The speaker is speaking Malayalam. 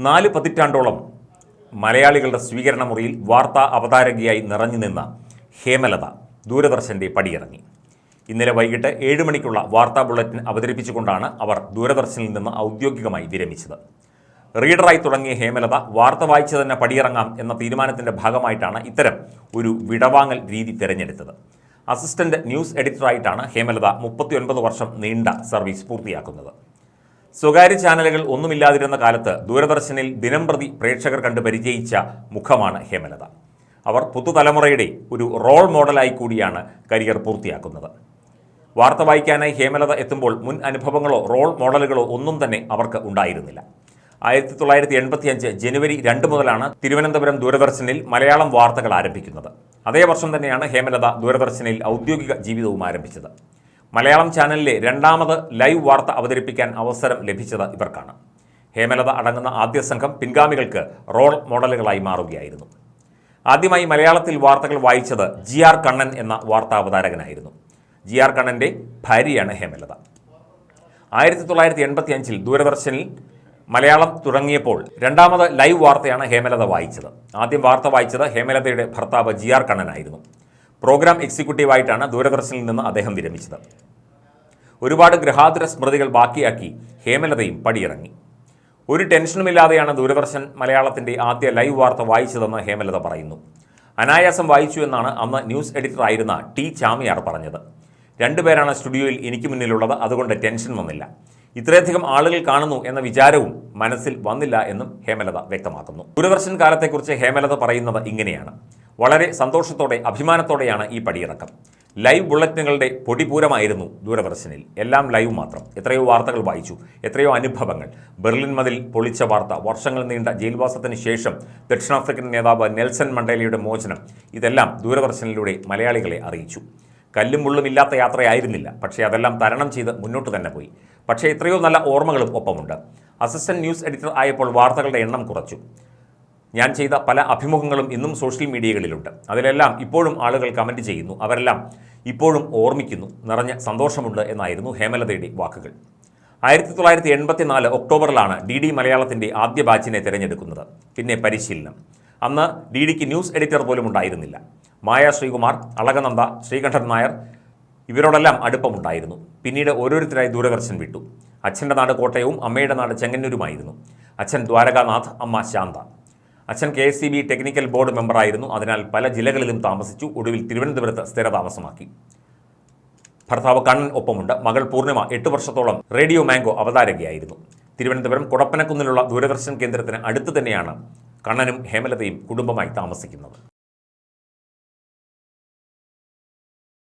നാല് പതിറ്റാണ്ടോളം മലയാളികളുടെ സ്വീകരണ മുറിയിൽ വാർത്താ അവതാരകയായി നിറഞ്ഞു നിന്ന ഹേമലത ദൂരദർശന്റെ പടിയിറങ്ങി. ഇന്നലെ വൈകിട്ട് ഏഴ് മണിക്കുള്ള വാർത്താ ബുള്ളറ്റിൻ അവതരിപ്പിച്ചുകൊണ്ടാണ് അവർ ദൂരദർശനിൽ നിന്ന് ഔദ്യോഗികമായി വിരമിച്ചത്. റീഡറായി തുടങ്ങിയ ഹേമലത വാർത്ത വായിച്ചു തന്നെ പടിയിറങ്ങാം എന്ന തീരുമാനത്തിന്റെ ഭാഗമായിട്ടാണ് ഇത്തരം ഒരു വിടവാങ്ങൽ രീതി തിരഞ്ഞെടുത്തത്. അസിസ്റ്റന്റ് ന്യൂസ് എഡിറ്ററായിട്ടാണ് ഹേമലത മുപ്പത്തിയൊൻപത് വർഷം നീണ്ട സർവീസ് പൂർത്തിയാക്കുന്നത്. സ്വകാര്യ ചാനലുകൾ ഒന്നുമില്ലാതിരുന്ന കാലത്ത് ദൂരദർശനിൽ ദിനംപ്രതി പ്രേക്ഷകർ കണ്ട് പരിചയിച്ച മുഖമാണ് ഹേമലത. അവർ പുതുതലമുറയുടെ ഒരു റോൾ മോഡലായി കൂടിയാണ് കരിയർ പൂർത്തിയാക്കുന്നത്. വാർത്ത വായിക്കാനായി ഹേമലത എത്തുമ്പോൾ മുൻ അനുഭവങ്ങളോ റോൾ മോഡലുകളോ ഒന്നും തന്നെ അവർക്ക് ഉണ്ടായിരുന്നില്ല. ആയിരത്തി തൊള്ളായിരത്തി എൺപത്തിയഞ്ച് ജനുവരി രണ്ട് മുതലാണ് തിരുവനന്തപുരം ദൂരദർശനിൽ മലയാളം വാർത്തകൾ ആരംഭിക്കുന്നത്. അതേ വർഷം തന്നെയാണ് ഹേമലത ദൂരദർശനിൽ ഔദ്യോഗിക ജീവിതവും ആരംഭിച്ചത്. മലയാളം ചാനലിലെ രണ്ടാമത് ലൈവ് വാർത്ത അവതരിപ്പിക്കാൻ അവസരം ലഭിച്ചത് ഇവർക്കാണ്. ഹേമലത അടങ്ങുന്ന ആദ്യ സംഘം പിൻഗാമികൾക്ക് റോൾ മോഡലുകളായി മാറുകയായിരുന്നു. ആദ്യമായി മലയാളത്തിൽ വാർത്തകൾ വായിച്ചത് ജി ആർ കണ്ണൻ എന്ന വാർത്താ അവതാരകനായിരുന്നു ജി ആർ കണ്ണന്റെ ഭാര്യയാണ് ഹേമലത. ആയിരത്തി തൊള്ളായിരത്തി എൺപത്തി അഞ്ചിൽ ദൂരദർശനിൽ മലയാളം തുടങ്ങിയപ്പോൾ രണ്ടാമത് ലൈവ് വാർത്തയാണ് ഹേമലത വായിച്ചത്. ആദ്യം വാർത്ത വായിച്ചത് ഹേമലതയുടെ ഭർത്താവ് ജി ആർ കണ്ണനായിരുന്നു. പ്രോഗ്രാം എക്സിക്യൂട്ടീവായിട്ടാണ് ദൂരദർശനിൽ നിന്ന് അദ്ദേഹം വിരമിച്ചത്. ഒരുപാട് ഗ്രഹാതുര സ്മൃതികൾ ബാക്കിയാക്കി ഹേമലതയും പടിയിറങ്ങി. ഒരു ടെൻഷനുമില്ലാതെയാണ് ദൂരദർശൻ മലയാളത്തിന്റെ ആദ്യ ലൈവ് വാർത്ത വായിച്ചതെന്ന് ഹേമലത പറയുന്നു. അനായാസം വായിച്ചു എന്നാണ് അന്ന് ന്യൂസ് എഡിറ്ററായിരുന്ന ടി ചാമിയാർ പറഞ്ഞത്. രണ്ടുപേരാണ് സ്റ്റുഡിയോയിൽ എനിക്ക് മുന്നിലുള്ളത് അതുകൊണ്ട് ടെൻഷൻ വന്നില്ല. ഇത്രയധികം ആളുകൾ കാണുന്നു എന്ന വിചാരവും മനസ്സിൽ വന്നില്ല എന്നും ഹേമലത വ്യക്തമാക്കുന്നു. ദൂരദർശൻ കാലത്തെക്കുറിച്ച് ഹേമലത പറയുന്നത് ഇങ്ങനെയാണ്. വളരെ സന്തോഷത്തോടെ അഭിമാനത്തോടെയാണ് ഈ പടിയിറക്കം. ലൈവ് ബുള്ളറ്റിനുകളുടെ പൊടിപൂരമായിരുന്നു ദൂരദർശനിൽ. എല്ലാം ലൈവ് മാത്രം. എത്രയോ വാർത്തകൾ വായിച്ചു. എത്രയോ അനുഭവങ്ങൾ. ബെർലിൻ മതിൽ പൊളിച്ച വാർത്ത. വർഷങ്ങൾ നീണ്ട ജയിൽവാസത്തിന് ശേഷം ദക്ഷിണാഫ്രിക്കൻ നേതാവ് നെൽസൺ മണ്ടേലയുടെ മോചനം. ഇതെല്ലാം ദൂരദർശനിലൂടെ മലയാളികളെ അറിയിച്ചു. കല്ലും മുള്ളും ഇല്ലാത്ത യാത്രയായിരുന്നില്ല. പക്ഷേ അതെല്ലാം തരണം ചെയ്ത് മുന്നോട്ട് തന്നെ പോയി. പക്ഷേ എത്രയോ നല്ല ഓർമ്മകളും ഒപ്പമുണ്ട്. അസിസ്റ്റന്റ് ന്യൂസ് എഡിറ്റർ ആയപ്പോൾ വാർത്തകളുടെ എണ്ണം കുറച്ചു. ഞാൻ ചെയ്ത പല അഭിമുഖങ്ങളും ഇന്നും സോഷ്യൽ മീഡിയകളിലുണ്ട്. അതിലെല്ലാം ഇപ്പോഴും ആളുകൾ കമന്റ് ചെയ്യുന്നു. അവരെല്ലാം ഇപ്പോഴും ഓർമ്മിക്കുന്നു. നിറഞ്ഞ സന്തോഷമുണ്ട് എന്നായിരുന്നു ഹേമലതയുടെ വാക്കുകൾ. ആയിരത്തി തൊള്ളായിരത്തി എൺപത്തിനാല് ഒക്ടോബറിലാണ് ഡി ഡി മലയാളത്തിന്റെ ആദ്യ ബാച്ചിനെ തിരഞ്ഞെടുക്കുന്നത്. പിന്നെ പരിശീലനം. അന്ന് ഡി ഡിക്ക് ന്യൂസ് എഡിറ്റർ പോലും ഉണ്ടായിരുന്നില്ല. മായ ശ്രീകുമാർ അളകനന്ദ ശ്രീകണ്ഠൻ നായർ ഇവരോടെല്ലാം അടുപ്പമുണ്ടായിരുന്നു. പിന്നീട് ഓരോരുത്തരായി ദൂരദർശൻ വിട്ടു. അച്ഛന്റെ നാട് കോട്ടയവും അമ്മയുടെ നാട് ചെങ്ങന്നൂരുമായിരുന്നു. അച്ഛൻ ദ്വാരകാനാഥ് അമ്മ ശാന്ത. അച്ഛൻ K S C B technical board മെമ്പറായിരുന്നു. അതിനാൽ പല ജില്ലകളിലും താമസിച്ചു. ഒടുവിൽ തിരുവനന്തപുരത്ത് സ്ഥിരതാമസമാക്കി. ഭർത്താവ് കണ്ണൻ ഒപ്പമുണ്ട്. മകൾ പൂർണിമ എട്ട് വർഷത്തോളം റേഡിയോ മാംഗോ അവതാരകയായിരുന്നു. തിരുവനന്തപുരം കുടപ്പനക്കുന്നിലുള്ള ദൂരദർശൻ കേന്ദ്രത്തിന് അടുത്ത് തന്നെയാണ് കണ്ണനും ഹേമലതയും കുടുംബമായി താമസിക്കുന്നത്.